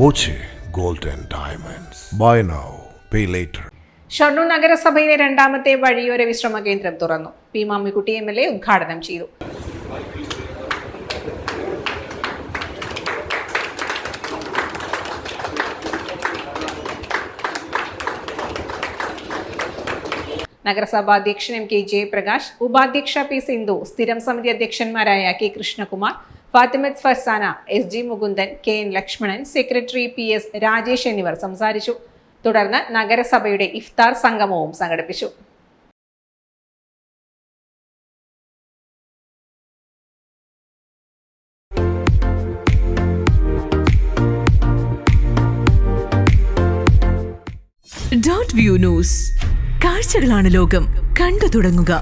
Boche golden diamonds. Buy now pay later. Shoranur നഗരസഭയിലെ രണ്ടാമത്തെ വഴിയോര വിശ്രമ കേന്ദ്രം തുറന്നു. P Mammikutty M L A ഉദ്ഘാടനം ചെയ്തു. നഗരസഭാ അധ്യക്ഷൻ എം കെ ജയപ്രകാശ് ഉപാധ്യക്ഷ പി സിന്ധു സ്ഥിരം സമിതി അധ്യക്ഷന്മാരായ K Krishnakumar Fathimath Fasana S G Mukundan K N Lakshmanan secretary P S Rajesh എന്നിവർ സംസാരിച്ചു. തുടർന്ന് നഗരസഭയുടെ ഇഫ്താർ സംഗമവും സംഘടിപ്പിച്ചു. ഡോട്ട് വ്യൂ ന്യൂസ് കാഴ്ചകളാണ് ലോകം. കണ്ടു തുടങ്ങുക.